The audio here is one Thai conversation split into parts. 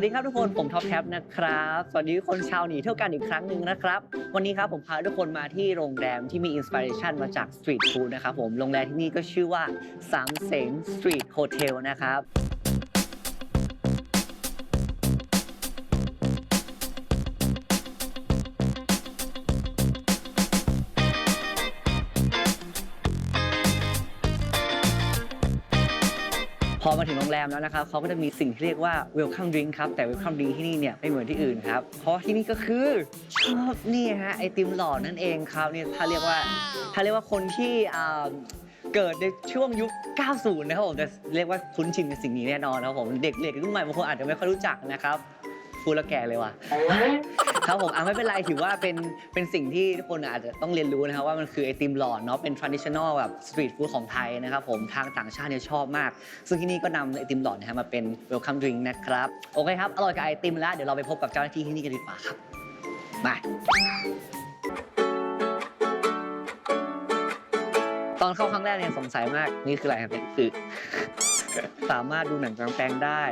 วัสดีครับทุกคนผมท็อปแท็บนะครับ สวัสดีทุกคนชาวหนีเที่ยวกันอีกครั้งหนึ่งนะครับ วันนี้ครับผมพาทุกคนมาที่โรงแรมที่มีอินสปิเรชันมาจากสตรีทฟู้ดนะครับผมโรงแรมที่นี่ก็ชื่อว่าสามเสงสตรีทโฮเทลนะครับ อมาถึงโรงแรมแล้วนะครับเขาก็จะมีสิ่งที่เรียกว่า welcome drink ครับ แต่ welcome drink ที่นี่เนี่ยไม่เหมือนที่อื่นครับ เพราะที่นี่ก็คือชอบนี่ฮะไอติมหลอดนั่นเองครับเนี่ยถ้าเรียกว่าถ้าเรียกว่าคนที่อ่าเกิดในช่วงยุค 90 นะครับผมจะเรียกว่าคุ้นชินกับสิ่งนี้แน่นอนนะครับผม เด็กๆรุ่นใหม่บางคนอาจจะไม่ค่อยรู้จักนะครับ พูดแล้วแก่เลยว่ะ ครับผมอะไม่เป็นไรถือว่าเป็นเป็นสิ่งที่ทุกคนอาจจะต้องเรียนรู้นะครับว่ามันคือไอติมหลอดเนาะเป็น traditional แบบสตรีทฟู้ดของไทยนะครับผมทางต่างชาติเนี่ยชอบมาก ซึ่งที่นี่ก็นำไอติมหลอดนะฮะมาเป็น welcome drink นะครับ โอเคครับ อร่อยกับไอติมแล้ว เดี๋ยวเราไปพบกับเจ้าหน้าที่ที่นี่กันดีกว่าครับมาตอนเข้าครั้งแรกเนี่ยสงสัยมากนี่คืออะไรครับเนี่ยคือ สามารถดูหนังกลางแปลงได้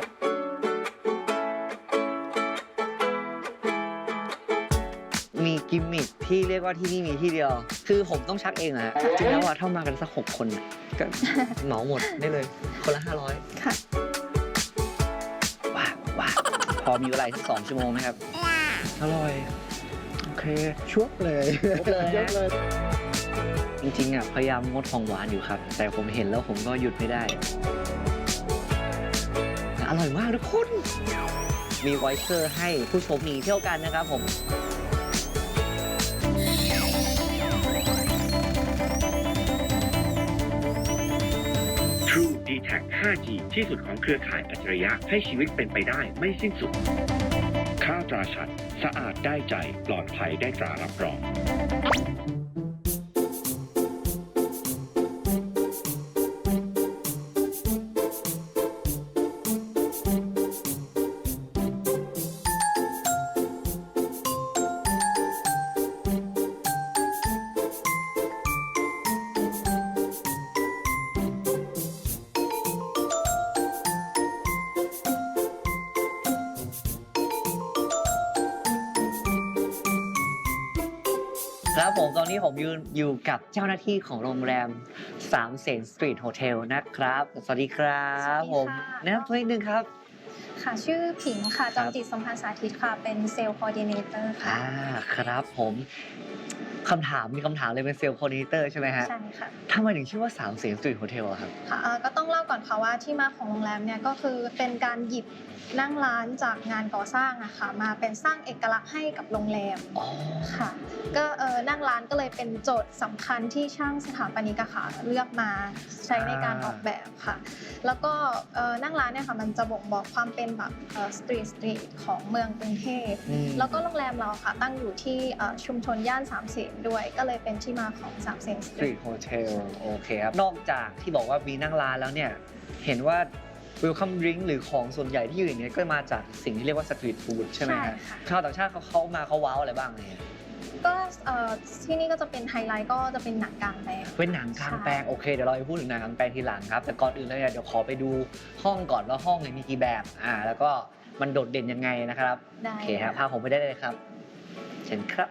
กิมมิคที่เรียกว่าที่นี่มีที่เดียว คือผมต้องชักเองอะฮะจริงๆแล้วว่าถ้ามากันสักหกคนน่ะก็เหมาหมดได้เลย คนละห้าร้อยค่ะว้าวว้าวพอมีเวลาอีกสักสองชั่วโมงไหมครับอร่อย โอเคชุบเลยชุบเลยนะชุบเลยจริงๆอะพยายามงดของหวานอยู่ครับ แต่ผมเห็นแล้วผมก็หยุดไม่ได้ อร่อยมากทุกคน มีไวเซอร์ให้ผู้ชมหนีเที่ยวกันนะครับผม d t a c 5G ที่สุดของเครือข่ายอัจฉริยะให้ชีวิตเป็นไปได้ไม่สิ้นสุด ค่าตราชัด สะอาดได้ใจปลอดภัยได้ตรารับรอง อยู่กับเจ้าหน้าที่ของโรงแรมสามเสนสตรีทโฮเทลนะครับ สวัสดีครับสวัสดีค่ะผมแนะนำตัวนิดนึงครับ ค่ะ ชื่อผิงค่ะครัจบอมจิตสมพันธ์สาธิตค่ะ เป็นเซลล์คอร์ดิเนเตอร์ค่ะ อ่าครับผม คำถามมีคำถามเลยเป็นเซลล์คอร์ดิเนเตอร์ใช่ไหมฮะใช่ค่ะทำไมถึงชื่อว่าสามเสนสตรีทโฮเทลอะครับค่ะเอ่อก็ต้องเล่าก่อนค่ะว่าที่มาของโรงแรมเนี่ยก็คือเป็นการหยิบนั่งร้านจากงานก่อสร้างอะค่ะมาเป็นสร้างเอกลักษณ์ให้กับโรงแรมอ๋อค่ะ ก็เออนั่งร้านก็เลยเป็นโจทย์สำคัญที่ช่างสถาปนิกอะค่ะเลือกมาใช้ในการออกแบบค่ะ แล้วก็เอ่อนั่งร้านเนี่ยค่ะมันจะบ่งบอกความเป็นแบบสตรีทสตรีทของเมืองกรุงเทพอืมแล้วก็โรงแรมเราค่ะตั้งอยู่ที่เอ่อชุมชนย่านสามเสนด้วย ก็เลยเป็นที่มาของสามเสนสสตตรีรีททโฮเทลโอเคครับ นอกจากที่บอกว่ามีนั่งร้านแล้วเนี่ย เห็นว่า welcome drink หรือของส่วนใหญ่ที่อยู่อย่างเนี้ยก็มาจากสิ่งที่เรียกว่าสตรีทฟู้ดใช่ไหมฮะค่ะ ชาวต่างชาติเขาเขามาเขาว้าวอะไรบ้างเนี่ยก็เอ่อที่นี่ก็จะเป็นไฮไลท์ก็จะเป็นหนังกลางแปลง เป็นหนังกลางแปลงโอเคเดี๋ยวเราไปพูดถึงหนังกลางแปลงทีหลังครับ แต่ก่อนอื่นเลยเนี่ยเดี๋ยวขอไปดูห้องก่อนว่าห้องเนี่ยมีกี่แบบอ่า แล้วก็มันโดดเด่นยังไงนะครับได้ โอเคฮะพาผมไปได้เลยครับเชิญครับ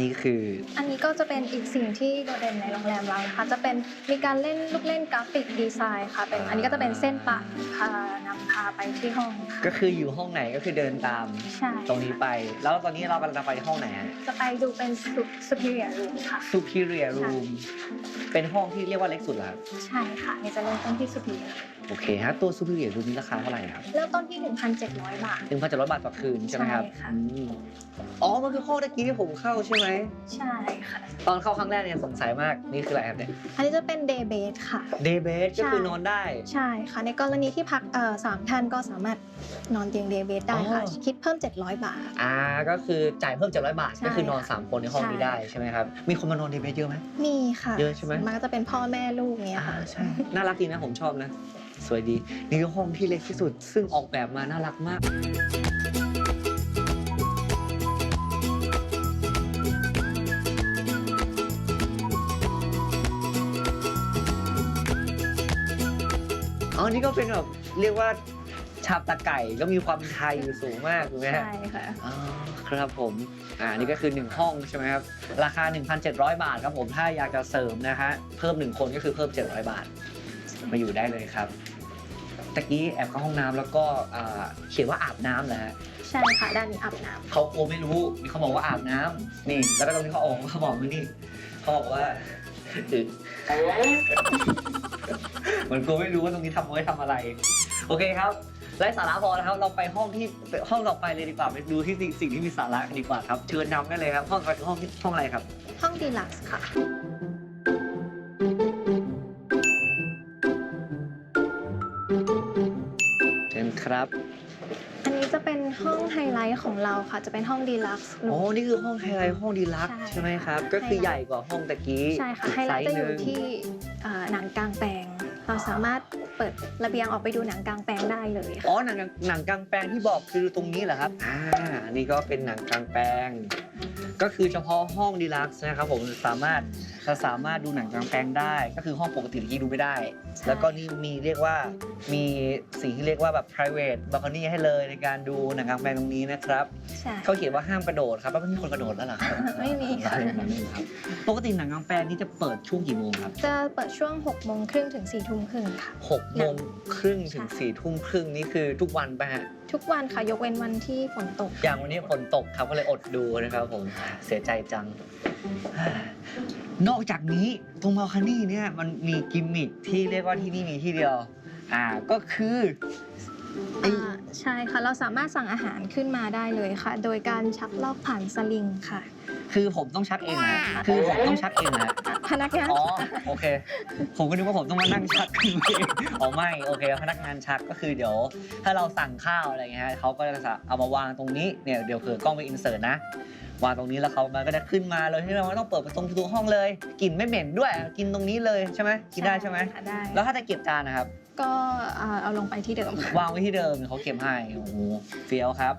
นนี้คือ อันนี้ก็จะเป็นอีกสิ่งที่โดดเด่นในโรงแรมเรานะคะจะเป็นมีการเล่นลูกเล่นกราฟิกดีไซน์ค่ะเป็นอันนี้ก็จะเป็นเส้นปะพานำพาไปที่ห้องค่ะก็คืออยู่ห้องไหนก็คือเดินตามใช่ตรงนี้ไป แล้วตอนนี้เรากำลังจะไปห้องไหนฮะจะไปดูเป็น superior room ค่ะ superior room เป็นห้องที่เรียกว่าเล็กสุดเหรอครับใช่ค่ะนี่จะเริ่มต้นที่ superior โอเคฮะตัว superior room นี้ราคาเท่าไหร่ครับเริ่มต้นที่ 1,700 บาทหนึ่งพันเจ็ดร้อยบาทต่อคืนใช่ไหมครับใช่ค่ะอืมอ๋อมันคือห้องตะกี้ที่ผมเข้าใช่ไหมใช่ค่ะ ตอนเข้าครั้งแรกเนี่ยสงสัยมากนี่คืออะไรครับเนี่ยอันนี้จะเป็น day bed ค่ะ day bed ก็คือใช่นอนได้ ใช่ค่ะ ในกรณีที่พักเอ่อสามท่านก็สามารถนอนเตียง day bed ได้ค่ะอ๋อคิดเพิ่ม 700 บาท อ่าก็คือจ่ายเพิ่ม 700 บาทใช่ก็คือนอนค่ะ3คนในห้องนี้ใช่ได้ใช่ไหมครับ มีคนมานอน day bed เยอะไหมมีค่ะเยอะใช่ไหมส่วนมันก็จะเป็นพ่อแม่ลูกเนี้ยอ่าค่ะใช่น่ารักดีนะผมชอบนะ สวยดีนี่คือห้องที่เล็กที่สุด ซึ่งออกแบบมาน่ารักมาก อ๋อ นี่ก็เป็นแบบเรียกว่าชาบตะไก่ก็มีความไทยอยู่สูงมากถูกไหมฮะ ใช่ค่ะ อ๋อครับผม อ่า นี่ก็คือ 1 ห้องใช่ไหมครับ ราคา 1,700 บาทครับผม ถ้าอยากจะเสริมนะฮะ เพิ่ม 1 คนก็คือเพิ่ม 700 บาท มาอยู่ได้เลยครับ ตะกี้แอบเข้าห้องน้ำแล้วก็อ่าเขียนว่าอาบน้ำแหละฮะใช่ค่ะ ด้านนี้อาบน้เขากลัวไม่รู้มีเขาบอกว่าอาบน้ำนี่ แล้วก็ตรงนี้เขาออกเขาบอกมานี่เขาบอกว่าอึ เหมือนกลัวไม่รู้ว่าตรงนี้ทำไว้ทำอะไร โอเคครับไร้สาระพอแล้วครับ เราไปห้องที่ห้องต่อไปเลยดีกว่าไปดูที่สิ่งสิ่งที่มีสาระกันดีกว่าครับ เชิญนำได้เลยครับ ห้องต่อไปคือห้องที่ห้องอะไรครับำห้องดีลักซ์ค่ะ เชิญครับอันนี้ จะเป็นห้องไฮไลท์ของเราค่ะ จะเป็นห้องดีลักซ์อ๋อ นี่คือห้องไฮไลท์ห้องดีลักซ์ใช่ใช่ไหมครับ ก็คือใหญ่กว่าห้องตะกี้ ใช่ค่ะ ไฮไลท์จะอยู่ซส์หนึ่งที่อ่าหนังกลางแปลง เราสามารถเปิดระเบียงออกไปดูหนังกลางแปลงได้เลยค่ะอ๋อ หนังกลางหนังกลางแปลงที่บอกคือตรงนี้เหรอครับ อ่า นี่ก็เป็นหนังกลางแปลง ก็คือเฉพาะห้องดีลักซ์นะครับผมสามารถจะสามารถดูหนังกลางแปลงได้ ก็คือห้องปกติที่ดูไม่ได้ใช่แล้วก็นี่มีเรียกว่ามีสิ่งที่เรียกว่าแบบ private balcony ให้เลยในการดูหนังกลางแปลงตรงนี้นะครับใช่เขาเขียนว่าห้ามกระโดดครับแล้วมันมีคนกระโดดแล้วเหรอครับไม่มีค่ะไม่มีครับปกติหนังกลางแปลงนี่จะเปิดช่วงกี่โมงครับ จะเปิดช่วง6โมงครึ่งถึง4ทุ่มครึ่งค่ะหกโมงครึ่งถึงใช่สี่ทุ่มครึ่งนี่คือทุกวันปะฮะ ทุกวันค่ะยกเว้นวันที่ฝนตก อย่างวันนี้ฝนตกครับก็เลยอดดูนะครับผมเสียใจจัง นอกจากนี้ตรงมาคานี่เนี่ยมันมีกิมมิคที่เรียกว่าที่นี่มีที่เดียว อ่าก็คือไอ้อ่าใช่ค่ะเราสามารถสั่งอาหารขึ้นมาได้เลยค่ะ โดยการชักลอกผ่านสลิงค่ะ คือผมต้องชักเองนะคือผมต้องชักเองนะพนักงาน อ๋อโอเค ผมก็นึกว่าผมต้องมานั่งชักขึ้นมาเองอ๋อไม่โอเค พนักงานชักก็คือเดี๋ยว ถ้าเราสั่งข้าวอะไรเงี้ยฮะเขาก็จะเอามาวางตรงนี้เนี่ยเดี๋ยวเผื่อกล้องไปอินเสิร์ตนะวางตรงนี้แล้วเขามันก็จะขึ้นมาเลยที่เราไม่ต้องเปิดประตูประตูห้องเลยกลิ่นไม่เหม็นด้วย กินตรงนี้เลยใช่ไหมกินได้ใช่ไหมค่ะได้ แล้วถ้าจะเก็บจานนะครับ ก็อ่าเอาลงไปที่เดิมค่ะวางไว้ที่เดิมเขาเก็บให้โอ้โหเฟี้ยวครับ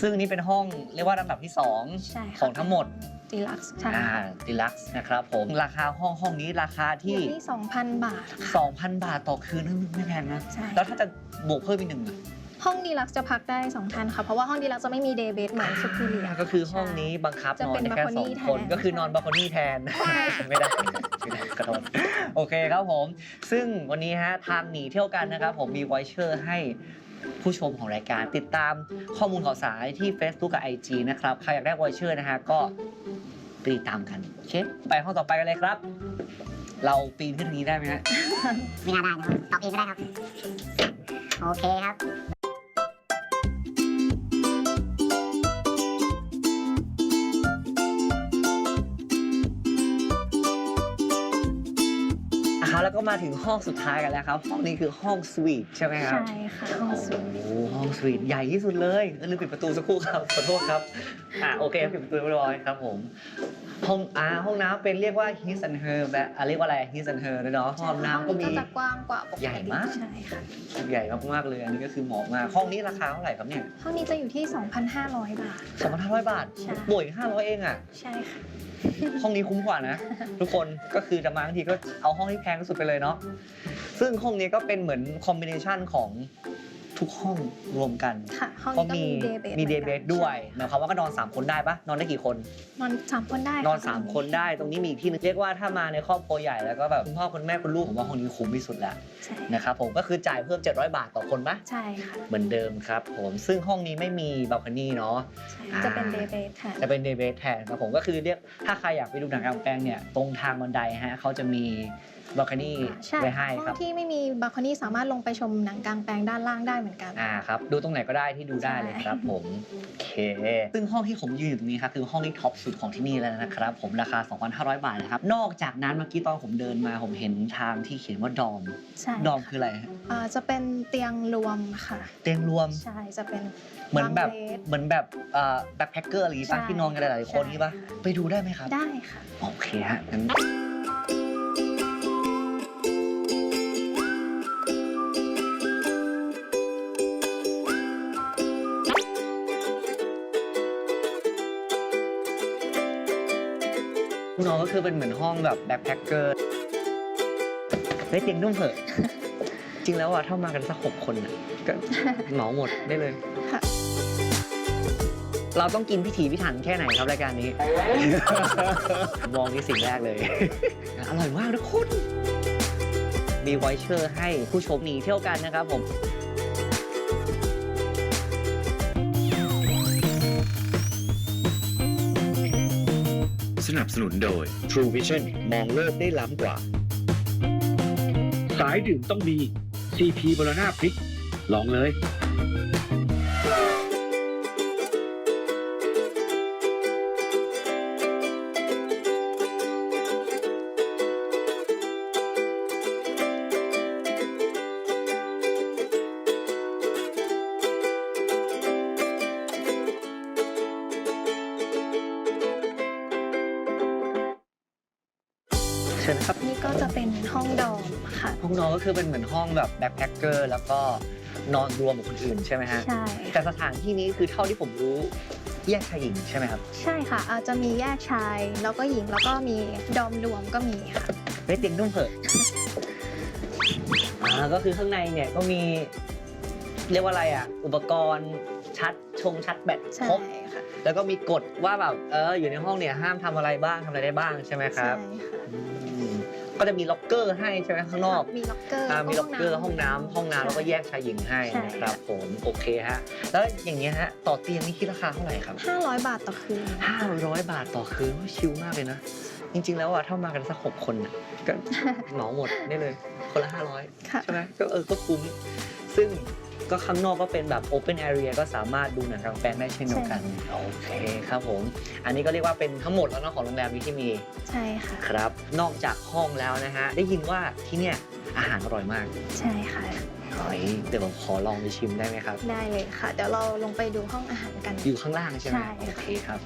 ซึ่งอันนี้เป็นห้องเรียกว่าลำดับที่2ใช่ขค่ะองทั้งหมดดีลักซ์ใช่อ่าดีลักซ์นะครับผมราคาห้องห้องนี้ราคาอที่ยู่ที่2,000 บาทค่ะ2,000 บาทต่อคืนนั่นไม่แพงนะ ใช่แล้วถ้าจะบวกเพิ่มอีกหนึ่งอะ ห้องดีลักซ์จะพักได้2ท่านค่ะ เพราะว่าห้องดีลักซ์จะไม่มีเดย์เบดเหมือนสุพีเรีย ก็คือห้องนี้บังคับจะนอนเป็นได้แค่สอง balcony คนแทนก็คือนอนบาร์โคนี่แทน ไม่ได้ไม่ได้กระโดดโอเคครับผม ซึ่งวันนี้ฮะทางหนีเที่ยวกันนะครับ ผมมีไวเชอร์ให้ผู้ชมของรายการติดตามข้อมูลข่าวสารที่ Facebook กับ IG นะครับ ใครอยากได้ไวเชอร์นะฮะก็ติดตามกันโอเคไปห้องต่อไปกันเลยครับ เราปีนขึ้นทางนี้ได้ไหมฮะไม่น่าได้นะครับตอบเองก็ได้ครับ โอเคครับ มาถึงห้องสุดท้ายกันแล้วครับ ห้องนี้คือห้องสวีทใช่ไหมครับ ใช่ค่ะห้องสวีทโอ้โหห้องสวีทใหญ่ที่สุดเลยเออลืมปิดประตูสักครู่ครับ ขอโทษครับ อ่าโอเคปิดประตูเรียบร้อยครับผม ห้องอ่าห้องน้ำเป็นเรียกว่า his and her แบบอ่าเรียกว่าอะไร his and her เลยเนาะห้องน้ำก็มีห้องนี้จะกว้างกว่าปกติใหญ่มาก ใช่ค่ะ ใหญ่มากๆเลยอันนี้ก็คือเหมาะมากห้องนี้ราคาเท่าไหร่ครับเนี่ยห้องนี้จะอยู่ที่ 2,500 บาท 2,500 บาทใช่ บวกอีก500 เองอะ ใช่ค่ะ ห้องนี้คุ้มกว่านะ ทุกคนก็คือจะมาบางทีก็เอาห้องที่แพงที่สุดไปเลยเนาะซึ่งห้องนี้ก็เป็นเหมือนคอมบิเนชันของ ทุกห้องรวมกันค่ะห้องเพราะนี้ก็มีมีเดย์เบดมีเดย์เบดด้วยหมายความว่าก็นอน 3 คนได้ปะนอนได้กี่คน นอนสามคนได้นอนค่ะ3 คนได้ตรงนี้มีอีกที่นึงเรียกว่าถ้ามาในครอบครัวใหญ่แล้วก็แบบคุณพ่อคุณแม่คุณลูกผมว่าห้องนี้คุ้มที่สุดแล้วใช่นะครับผมก็คือจ่ายเพิ่ม 700 บาทต่อคนปะใช่ค่ะเหมือนเดิมครับผมซึ่งห้องนี้ไม่มีบัลคอนี่เนาะ ใช่อ่า จะเป็นเดย์เบดค่ะ จะเป็นเดย์เบดแทนครับผมก็คือเรียกถ้าใครอยากไปดูหนังกลางแปลงเนี่ยตรงทางบันไดฮะเขาจะมี บัลคอนี่ใช่ไว้ให้ห้ครัอบงที่ไม่มีบาร์คอนี่สามารถลงไปชมหนังกลางแปลงด้านล่างได้เหมือนกัน อ่าครับ ดูตรงไหนก็ได้ที่ดูได้เลยครับผม โอเค ซึ่งห้องที่ผมยืนอยู่ตรงนี้ครับคือห้องที่ท็อปสุดของที่นี่แล้วนะครับ ผมราคา 2,500 บาทนะครับ นอกจากนั้นเมื่อกี้ตอนผมเดินมาผมเห็นทางที่เขียนว่าดอม ใช่ดอมคืออะไรฮะอ่าจะเป็นเตียงรวมค่ะ เตียงรวม ใช่จะเป็นเหมือนแบบวางเดเหมือนแบบเอ่อแบ็คแพคเกอร์อะไรอย่างงี้ป่ะใช่ที่นอนกันหลายๆคนใช่ นี่ป่ะไปดูได้ไหมครับ ได้ค่ะ โอเคฮะงั้น คือเป็นเหมือนห้องแบบแบ็คแพคเกอร์เฮ้ยเตียงนุ่มเหอะ จริงแล้วอะถ้ามากันสักหกคนอะก็เหมาหมดได้เลย ค่ะ เราต้องกินพิถีพิถันแค่ไหนครับรายการนี้ มองที่สิ่งแรกเลย อร่อยมากทุกคน มีไวเชอร์ให้ผู้ชมหนีเที่ยวกันนะครับผม นับสนุนโดย True Vision มองโลกได้ล้ำกว่า สายดื่มต้องมี CP บรณาพริก ลองเลย เชิญครับนี่ก็จะเป็นห้องดอมค่ะ ห้องนอนก็คือเป็นเหมือนห้องแบบแบ็คแพคเกอร์แล้วก็นอนรวมกับคนอื่นใช่ไหมฮะใช่ แต่สถานที่นี้คือเท่าที่ผมรู้แยกชายหญิงใช่ไหมครับใช่ค่ะอาจจะมีแยกชายแล้วก็หญิงแล้วก็มีดอมรวมก็มีค่ะเฮ้ยเตียงนุ่มเหอะอ่าก็คือข้างในเนี่ยก็มีเรียกว่าอะไรอะ อุปกรณ์ชัดชงชัดแบตใช่ครบค่ะแล้วก็มีกฎว่าแบบเอออยู่ในห้องเนี่ยห้ามทำอะไรบ้างทำอะไรได้บ้างใช่ไหมครับใช่ค่ะ อืม ก็จะมีล็อกเกอร์ให้ใช่ไหมข้างนอกมีล็อกเกอร์อ่ามีล็อกเกอร์ห้องน้ำห้องน้ำแล้วก็แยกชายหญิงให้ใช่ นะครับผมโอเคฮะแล้วอย่างเงี้ยฮะต่อเตียงนี่คิดราคาเท่าไหร่ครับ500บาทต่อคืน 500 บาทต่อคืนว่าชิลมากเลยนะ จริง ๆ แล้วอะถ้ามากันสักหกคนน่ะก็ เหมาหมดได้เลย คนละ 500 ค่ะ ใช่ไหมก็เออก็คุ้ม ซึ่ง ก็ข้างนอกก็เป็นแบบ Open Area ก็สามารถดูหนังกลางแปลงได้เช่นเดียวกัน โอเคครับผม อันนี้ก็เรียกว่าเป็นทั้งหมดแล้วเนาะของโรงแรมนี้ที่มี ใช่ค่ะ ครับ นอกจากห้องแล้วนะฮะ ได้ยินว่าที่เนี่ยอาหารอร่อยมาก ใช่ค่ะเฮ้ยเดี๋ยวผมขอลองไปชิมได้ไหมครับ ได้เลยค่ะ เดี๋ยวเราลงไปดูห้องอาหารกัน อยู่ข้างล่างใช่ไหมใช่ค่ะโอเคครับ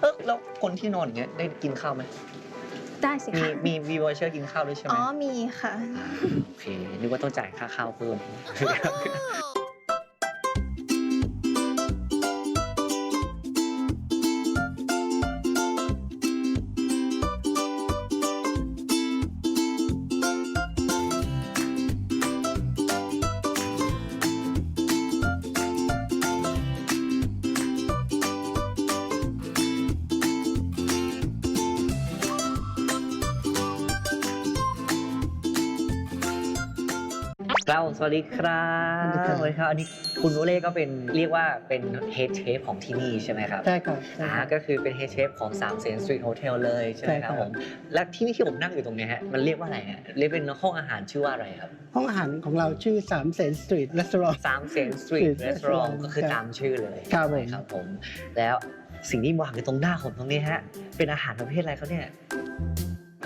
เออแล้วคนที่นอนอย่างเงี้ยได้กินข้าวไหม ได้สิมีค่ะมีวีวอเชอร์กินข้าวด้วยใช่ไหมอ๋อมีค่ะาโอเคนึกว่าต้องจ่ายค่าข้าวเพิ่ม ครับสวัสดีครับสวัสดีครับ อันนี้คุณโอเล่ก็เป็นเรียกว่าเป็นเฮดเชฟของที่นี่ใช่ไหมครับ ใช่ครับใช่อ่าครับก็คือเป็นเฮดเชฟของ3ามเซนสตรีทโฮเทลเลยใช่ไหมใช่คครัรับบผม และที่นี่ที่ผมนั่งอยู่ตรงเนี้ยฮะ มันเรียกว่าอะไรฮะ เรียกเป็นห้องอาหารชื่อว่าอะไรครับ ห้องอาหารของเราชื่อ3ามเซนสตรีทรีสอร์ทสามเซนสตรีท Street รีสอร์ท Restaurant ก็คือครับตามชื่อเลยครับผมครับผม แล้วสิ่งที่วางอยู่ตรงหน้าผมตรงนี้ฮะ เป็นอาหารประเภทอะไรครับเนี่ย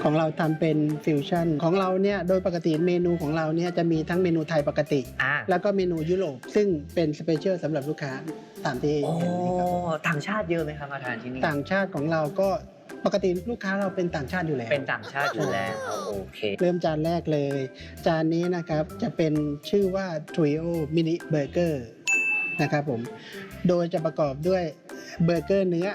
ของเราทำเป็นฟิวชั่นของเราเนี่ยโดยปกติเมนูของเราเนี่ยจะมีทั้งเมนูไทยปกติ อ่า แล้วก็เมนูยุโรปซึ่งเป็นสเปเชียลสำหรับลูกค้าตามที่โอ้เห็นนี่ครับต่างชาติเยอะไหมครับมาทานที่นี่ ต่างชาติของเราก็ปกติลูกค้าเราเป็นต่างชาติอยู่แล้วเป็นต่างชาติอยู่แล้วโอเคเริ่มจานแรกเลย จานนี้นะครับจะเป็นชื่อว่า Trio Mini Burger นะครับผมโดยจะประกอบด้วยเบอร์เกอร์เนื้อ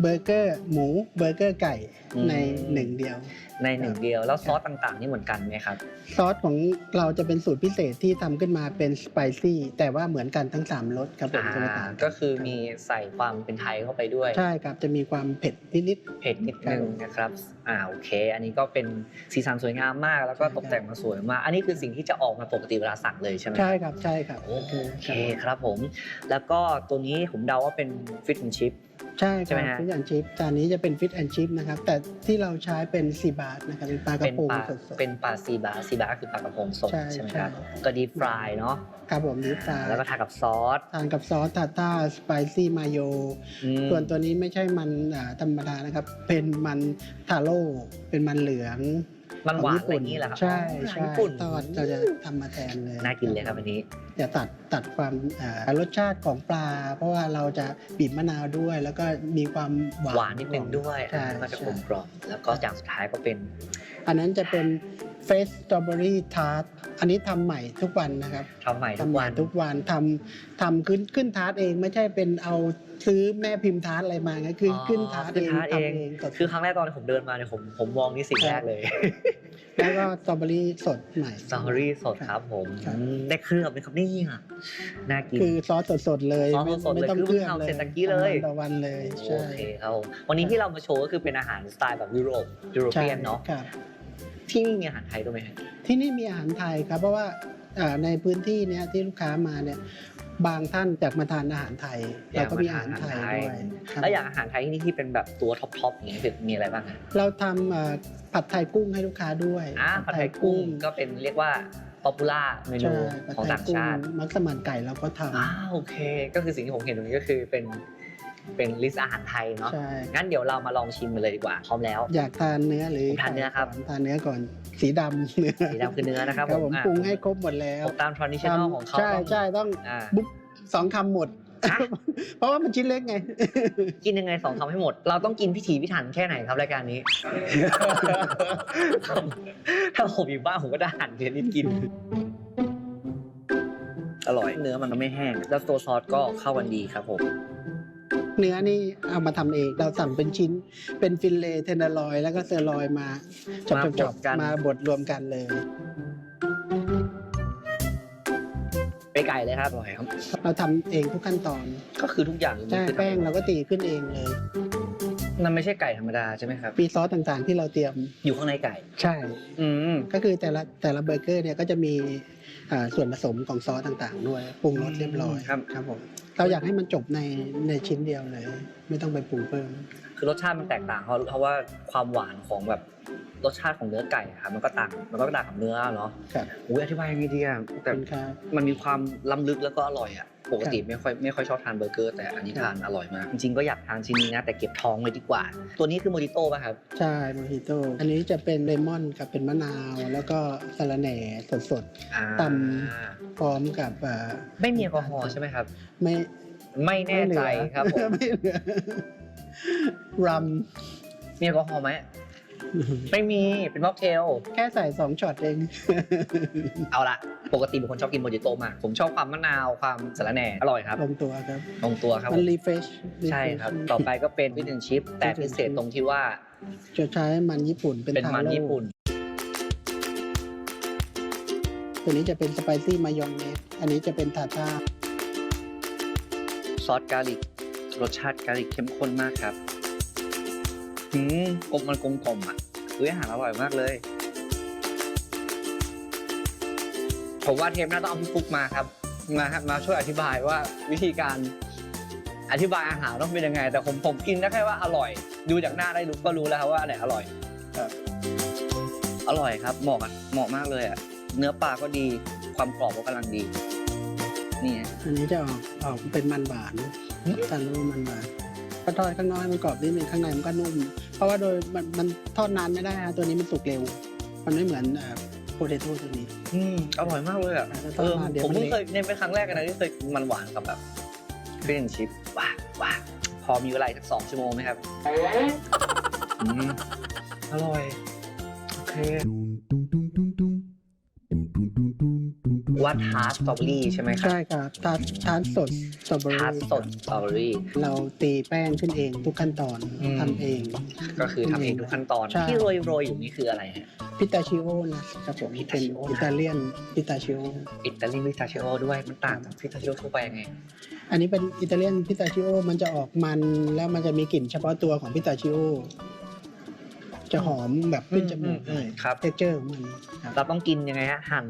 เบอร์เกอร์หมูเบอร์เกอร์ไก่อืม ในหนึ่งเดียว ในหนึ่งเดียวแล้วซอสต่างๆ นี่เหมือนกันไหมครับ ซอสของเราจะเป็นสูตรพิเศษที่ทำขึ้นมาเป็นสไปซี่แต่ว่าเหมือนกันทั้ง3รสครับผมอ่าจะไม่ต่างก็คือมีใส่ความเป็นไทยเข้าไปด้วย ใช่ครับจะมีความเผ็ดนิด เผ็ดนิดนึงนะครับอ่าโอเค อันนี้ก็เป็นสีสันสวยงามมาก แล้วก็ตกแต่งมาสวยมาก อันนี้คือสิ่งที่จะออกมาปกติเวลาสั่งเลยใช่ไหมๆ ใช่ครับใช่ครับโอเคครับผม แล้วก็ตัวนี้ผมเดาว่าเป็นฟิต n นชิพ ใช่คใช่ไหมรับฮะฟิชแอนชิพจานนี้จะเป็นฟิตแอนชิพนะครับ แต่ที่เราใช้เป็นซีบาร์นะครับเป็นปลากระเป็นพงปลาสดๆเป็นปลาซีบาซีบาคือปลากระพงสดใช่ใช่ไหมครับใช่ก็ดีฟรายเนาะครับผมนิฟาแล้วก็ทากับซอสทานกับซอสทาต้าสไปซี่มาโยอืมส่วนตัวนี้ไม่ใช่มันอ่าธรรมดานะครับ เป็นมันทาโร่เป็นมันเหลือง มันหวานขอะไรงอย่างนี้แหละครับใช่อาหารใช่ญี่ปุ่นทอดเราจะทำมาแทนเลยน่ากินเลยครับอันนี้ จะตัดตัดความอ่ารสชาติของปลา เพราะว่าเราจะบีบมะนาวด้วย แล้วก็มีความหวานหวานนิดนึงด้วยใช่ก็จะกลใช่มกล่อมแล้วก็อย่างสุดท้ายก็เป็น อันนั้นจะเป็น เฟสสตรอเบอรี่ทาร์ตอันนี้ทำใหม่ทุกวันนะครับทำใหม่ทุทำกใหม่วันทุกวันทำทำขึ้นขึ้นทาร์ตเองไม่ใช่เป็นเอาซื้อแม่พิมพ์ทาร์ตอะไรมาไงคืออขึ้นทาร์ตขึ้เอนงทาร์ตเอง ทำเองสดๆคือครั้งแรกตอนผมเดินมาเนี่ยผมผมมองนี่สิ่งแรกเลยแล้วก็สตรอเบอรี่สดใหม่ สตรอเบอรี่สดครับผมครับอืมได้เครื่องไหมครับนี่อะน่ากิน คือซอสสดๆเลยซอสไม่สดๆเลยไม่ต้องคือเครื่องเพิ่งเลยทำเสร็จตะกี้เลย ทำวันต่อวันเลยใช่โอเคครับผมวันนี้ที่เรามาโชว์ก็คือเป็นอาหารสไตล์แบบยุโรปยุโรใช่เปียนเนาะครับ ที่นี่มีอาหารไทยด้วยไหมครับที่นี่มีอาหารไทยครับ เพราะว่าอ่าในพื้นที่เนี้ยที่ลูกค้ามาเนี่ยบางท่านอยากมาทานอาหารไทยเราก็มีอาหารไทยด้วยครับแล้วอย่างอาหารไทยที่นี่ที่เป็นแบบตัวท็อปทอปอย่างเงี้ยคือมีอะไรบ้างครับเราทำอ่าผัดไทยกุ้งให้ลูกค้าด้วยอ่าผัดไทยกุ้งก็เป็นเรียกว่าป๊อปปูล่าเมนูใช่ผัดของไทยต่างกุ้งชาติมัสมั่นไก่เราก็ทอ่าโอเค ก็คือสิ่งที่ผมเห็นตรงนี้ก็คือเป็น เป็นลิสต์อาหารไทยำเนาะ ใช่งั้นเดี๋ยวเรามาลองชิมกันเลยดีกว่า พร้อมแล้ว อยากทานเนื้อหรือผมทานเนื้อครับ ก่ทานเนื้อก่อนสีดำเนื้อสีดำคือเนื้อนะครับครับผมอะปรุงให้ครบหมดแล้วผมตาม traditional ของเขาใช่ต้องใช่ต้องอ่า บุ๊บสองคำหมด ฮะ เพราะว่ามันชิ้นเล็กไง กินยังไงสองคำให้หมด เราต้องกินพิถีพิถันแค่ไหนครับรายการนี้ ถ้าผมอยู่บ้านผมก็ได้หั่นเทียนิดกิน อร่อยเนื้อมันไม่แห้ง แล้วตัวซอสก็เข้ากันดีครับผม เนื้อนี่เอามาทำเอง เราสั่งเป็นชิ้น เป็นฟิลเลต์เทนเดอร์ลอย แล้วก็เซอร์ลอยมาจมาบดกันๆๆมาบดรวมกันเลยไปไก่เลยครับอร่อยครับ เราทำเองทุกขั้นตอนก็คือทุกอย่างใช่คือทำแป้งเราก็ตีขึ้นเองเลย มันไม่ใช่ไก่ธรรมดาใช่ไหมครับ มีซอสต่างๆ ที่เราเตรียมอยู่ข้างในไก่ ใช่ อืม ก็คือแต่ละแต่ละเบอร์เกอร์เนี่ยก็จะมีอ่าส่วนผสมของซอสต่างๆ ด้วยปรุงรสเรียบร้อยครับ ครับผมเราอยากให้มันจบในในชิ้นเดียวเลย ไม่ต้องไปปรุงเพิ่ม คือรสชาติมันแตกต่างเพราะเพราะว่าความหวานของแบบรสชาติของเนื้อไก่อะครับมันก็ต่างมันก็ต่างกับเนื้อเนาะครับอุ้ยอธิบายยังไงดีอะขอบแต่คุณครับ มันมีความล้ำลึกแล้วก็อร่อยอะปกติไม่ค่อยไม่ค่อยชอบทานเบอร์เกอร์แต่อันนี้ทานอร่อยมาก จริงๆก็อยากทานชิ้นนี้นะแต่เก็บท้องไว้ดีกว่า ตัวนี้คือโมจิโต้ป่ะครับ ใช่โมฮิโต้อันนี้จะเป็นเลมอนกับเป็นมะนาว แล้วก็สะระแหน่สด อ่าต ๆพร้อมกับอ่าไม่มีแอลกอฮอล์ใช่ไหมครับ ไม่ไม่แน่ใจครับผม ไม่เหลือ รัมมีแอลกอฮอล์ไหม ไม่มี เป็นม็อกเทล แค่ใส่สองช็อตเอง เอาละ ปกติเป็นคนชอบกินโมจิโต้มาก ผมชอบความมะนาว ความสาระแหน่ อร่อยครับ ลงตัวครับ ลงตัวครับผมันมรีเฟรชใช่ครับ ต่อไปก็เป็นวิตามินชิพ แต่พิเศษตรงที่ว่า จะใช้มันญี่ปุ่น เป็นเป็นทามันโร่ญี่ปุ่น ตัวนี้จะเป็นสไปซี่มายองเนส อันนี้จะเป็นทาท่าซอสกาลิก รสชาติกาลิกเข้มข้นมากครับหืมกลมมันกลมกลมๆอะคืออาหารอร่อยมากเลยผมว่าเทปหน้าต้องเอาพี่ฟุกมาครับ มาครับมาช่วยอธิบายว่าวิธีการอธิบายอาหารต้องเป็นยังไง แต่ผมผมกินได้แค่ว่าอร่อย ดูจากหน้าได้รู้ก็รู้แล้วครับว่าอันไหนอร่อยครับอร่อยครับเหมาะอะเหมาะมากเลยอะเนื้อปลาก็ดีความกรอบก็กำลังดี นี่ฮะอันนี้จะออกออกเป็นมันหวาน อืมทานรู้มันหวานพอทอดข้างนอกให้มันกรอบนิดนึงข้างในมันก็นุ่ม เพราะว่าโดยมันมันทอดนานไม่ได้ฮะตัวนี้มันสุกเร็ว มันไม่เหมือนโพเทโต้ตัวนี้ อืมอร่อยมากเลยอะอ่าแล้วเออทอดมาเดี๋ยวผมเพิ่งมันเคเละยเนี่ยเป็นครั้งแรกกันนะที่เคยกินมันหวานกับแบบฟิชชิปว้าว้าพอมีเวลาอีกสักสองชั่วโมงไหมครับอืมอร่อย โอเค ว่าทาร์ตสตรอเบอรี่ใช่ไหมครับใช่ครับทานทานสดสตรอเบอทาร์ตรี่สดสตรอเบอรี่ เราตีแป้งขึ้นเองทุกขั้นตอนอืม ทำเอง ก็คือทำเองทุกขั้นตอนใช่ ที่โรยโรยๆอยู่นี่คืออะไรฮะ พิตาชิโอนะครับผมพิตาเป็นชิโอนะอิตาเลียนพิตาชิโออิตาลีพิตาชิโอด้วยมันต่างจากพิตาชิโอทั่วไปยังไง อันนี้เป็นอิตาเลียนพิตาชิโอมันจะออกมันแล้วมันจะมีกลิ่นเฉพาะตัวของพิตาชิโอ จะหอมแบบขึ้นจมูกอืมเลยครับ เทคเจอร์ของมันครับเราต้องกินยังไงฮะหั่น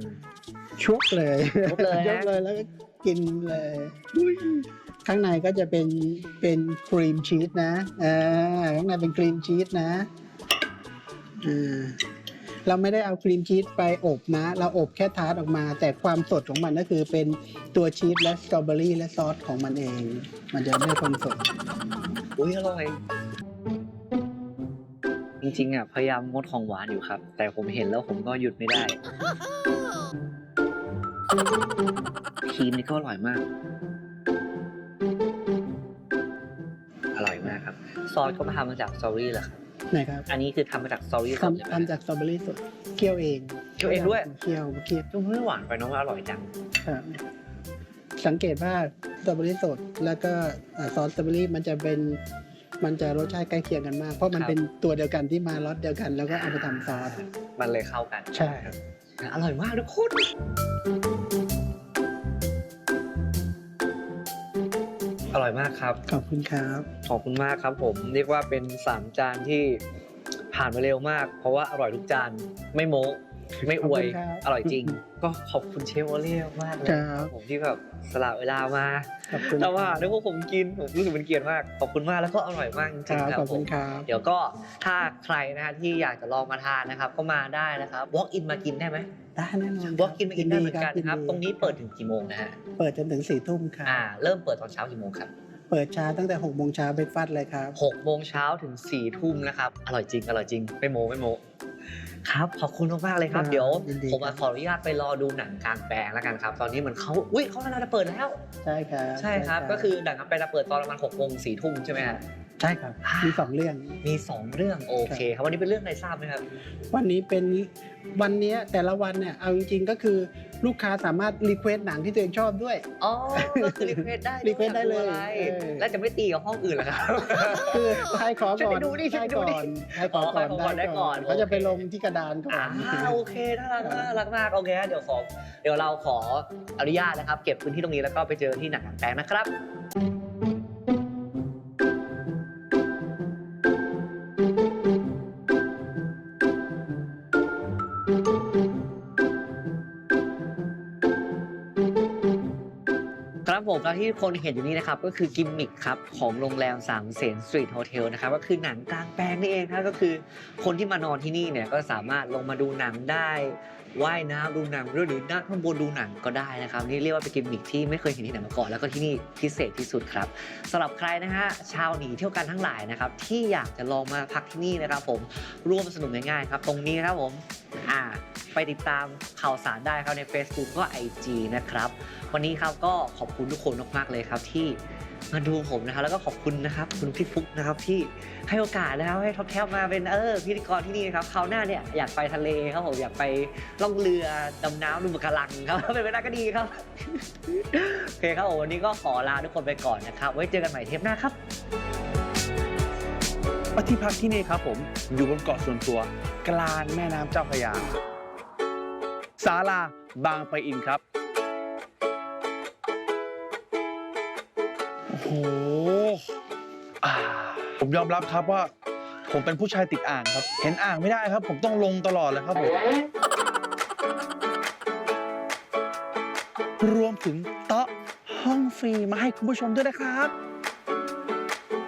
ชุบเลยชุบเลยฮะชุบเลยแล้วก็กินเลยข้างในก็จะเป็นเป็นครีมชีสนะอ่าข้างในเป็นครีมชีสนะอ่าเราไม่ได้เอาครีมชีสไปอบนะ เราอบแค่ทาร์ตออกมา แต่ความสดของมันก็คือเป็นตัวชีสและสตรอเบอรี่และซอสของมันเอง มันจะได้ความสด อุ้ยอร่อยจ ริงๆอะพยายามงดของหวานอยู่ครับ แต่ผมเห็นแล้วผมก็หยุดไม่ได้ครีมนี่ก็อร่อยมาก อร่อยมากครับ ซอสก็มาทำมาจากสตรอเบอรี่เหรอครับไหนครับอันนี้คือทำมาจากสตรอเบอรี่สดเลยไหมทำทำจากสตรอเบอรี่สดเคี่ยวเองเคี่ยวเองด้วย เคี่ยวเคี่ยวก็ไม่หวานไปเน้องว่าอร่อยจัง ครับสังเกตว่าสตรอเบอรี่สดแล้วก็อ่าซอสสตรอเบอรี่มันจะเป็น มันจะรสชาติใกล้เคียงกันมาก เพราะมันครับเป็นตัวเดียวกันที่มารสเดียวกัน แล้วก็เอาไปทำซอสมันเลยเข้ากัน ใช่ครับอร่อยมากทุกคนอร่อยมากครับ ขอบคุณครับ ขอบคุณมากครับผม เรียกว่าเป็นสามจานที่ผ่านมาเร็วมาก เพราะว่าอร่อยทุกจานไม่โม้ ไม่อวยขอบคุณครับอร่อยจริง ก็ขอบคุณเชฟโอเล่มากเลยครับผมที่แบบสละเวลามาขอบคุณแต่ว่าได้พวกผมกินผมรู้สึกเป็นเกียรติมาก ขอบคุณมากแล้วก็อร่อยมากจคริงรับๆครัขบอบผคุมณครับเดี๋ยวก็ถ้าใครนะฮะที่อยากจะลองมาทานนะครับ ก็มาได้นะครับ walk in มากินได้ไหมได้แน่นอน walk in มากินได้เหมือนกันยินะครับยิตรงนี้เปิดถึงกี่โมงนะฮะ เปิดจนถึงสี่ทุ่มครับอ่า เริ่มเปิดตอนเช้ากี่โมงครับ เปิดช้าตั้งแต่หกโมงเช้าเบรกฟาสต์เลยครับหกโมงเช้าถึง4ี่ทุ่มนะครับ อร่อยจริง อร่อยจริง ไม่โมไม่โม ครับขอบคุณมากๆเลยครับครับเดี๋ยวยินดีผมครัมาบขออนุญาตไปรอดูหนังกลางแปลงแล้วกันครับ ตอนนี้เหมือนเขาอุ้ยเขากำลังจะเปิดแล้ว ใช่ครับใช่ครับ ก็คือหนังกลางแปลงจะเปิดตอนประมาณหกโมงสี่ทุ่มใช่ไหมฮะใช่ครับมีสองเรื่อง มีสองเรื่องโอเค ครับวันนี้เป็นเรื่องอะไรทราบไหมครับ วันนี้เป็นวันเนี้ยแต่ละวันเนี่ยเอาจริงๆก็คือ ลูกค้าสามารถรีเควสหนังที่ตัวเองชอบด้วย อ๋อ ก็คือรีเควสได้ request ได้เลยอากอะไรเออแล้วจะไม่ตีกับห้องอื่นเหรอครับ คือใครขอช่วยก่อไปนดูดิช่วยใครไปดูก่ดิอนใครขอก่อนอ๋อใครขอก่อนได้ได้ก่ก่ออนนเขาจะไปโอเคลงที่กระดานก่อนอ่าโอเคน่ารักมากน่ารักมากโอเคฮะเดี๋ยวขอเดี๋ยวเราขออนุญาตนะครับ เก็บพื้นที่ตรงนี้แล้วก็ไปเจอที่หนังกลางแปลงนะครับ ผมแล้วที่คนเห็นอยู่นี้นะครับ ก็คือกิมมิคครับ ของโรงแรมสามเสนสตรีทโฮเทลนะครับ ก็คือหนังกลางแปลงนี่เองครับก็คือคนที่มานอนที่นี่เนี่ยก็สามารถลงมาดูหนังได้ว่ายน้ำดูหนังหรือนั่งข้างบนดูหนังก็ได้นะครับนี่เรียกว่าเป็นกิมมิคที่ไม่เคยเห็นที่ไหนมาก่อนแล้วก็ที่นี่พิเศษที่สุดครับสำหรับใครนะฮะชาวหนีเที่ยวกันทั้งหลายนะครับที่อยากจะลองมาพักที่นี่นะครับผมร่วมสนุกง่ายๆครับตรงนี้ครับผมอ่า ไปติดตามข่าวสารได้ครับใน Facebook ก็ IG นะครับ วันนี้ครับก็ขอบคุณทุกคนมากๆเลยครับที่มาดูผมนะครับแล้วก็ขอบคุณนะครับคุณพี่ฟุกนะครับที่ให้โอกาสนะครับให้ท็อปแทบมาเป็นเออพิธีกรที่นี่นะครับคราวหน้าเนี่ยอยากไปทะเลครับผมอยากไปล่องเรือดำน้ำดูปะการังครับเป็นไปได้ก็ดีครับโอเคครับผมวันนี้ก็ขอลาทุกคนไปก่อนนะครับ ไว้เจอกันใหม่เทปหน้าครับที่พักที่นี่ครับผมอยู่บนเกาะส่วนตัวกลางแม่น้ำเจ้าพระยา ศาลาบางปะอินครับ โอ้โหอ่าผมยอมรับครับว่า ผมเป็นผู้ชายติดอ่างครับ เห็นอ่างไม่ได้ครับ ผมต้องลงตลอดเลยครับผม รวมถึงโต๊ะห้องฟรีมาให้คุณผู้ชมด้วยนะครับ